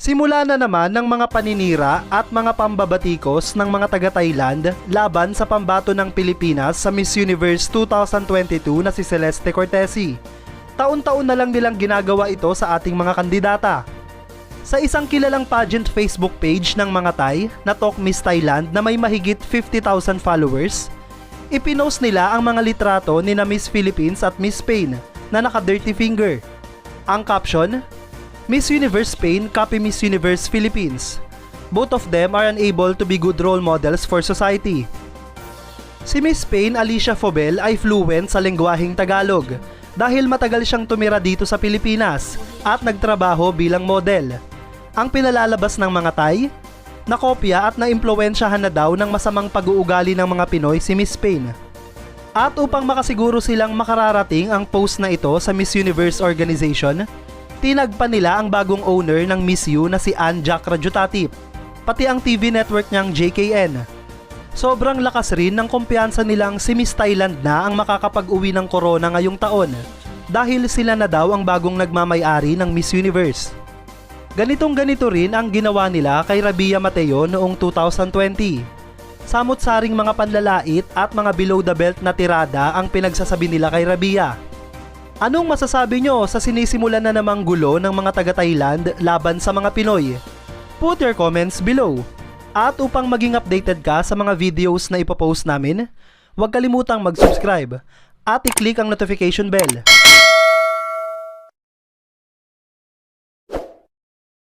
Simula na naman ng mga paninira at mga pambabatikos ng mga taga-Thailand laban sa pambato ng Pilipinas sa Miss Universe 2022 na si Celeste Cortesi. Taon-taon na lang nilang ginagawa ito sa ating mga kandidata. Sa isang kilalang pageant Facebook page ng mga Thai na Talk Miss Thailand na may mahigit 50,000 followers, ipinost nila ang mga litrato ni na Miss Philippines at Miss Spain na naka-dirty finger. Ang caption, Miss Universe Spain copy Miss Universe Philippines. Both of them are unable to be good role models for society. Si Miss Spain Alicia Fobel ay fluent sa lengguaheng Tagalog dahil matagal siyang tumira dito sa Pilipinas at nagtrabaho bilang model. Ang pinalalabas ng mga Thai, nakopya at naimpluwensyahan na daw ng masamang pag-uugali ng mga Pinoy si Miss Spain. At upang makasiguro silang makararating ang post na ito sa Miss Universe organization, tinagpa nila ang bagong owner ng Miss U na si Ann Jack Rajutatip, pati ang TV network niyang JKN. Sobrang lakas rin ng kumpiyansa nilang si Miss Thailand na ang makakapag-uwi ng corona ngayong taon dahil sila na daw ang bagong nagmamayari ng Miss Universe. Ganitong ganito rin ang ginawa nila kay Rabia Mateo noong 2020. Samot-saring mga panlalait at mga below the belt na tirada ang pinagsasabi nila kay Rabia. Anong masasabi nyo sa sinisimulan na namang gulo ng mga taga-Thailand laban sa mga Pinoy? Put your comments below. At upang maging updated ka sa mga videos na ipopost namin, huwag kalimutang mag-subscribe at i-click ang notification bell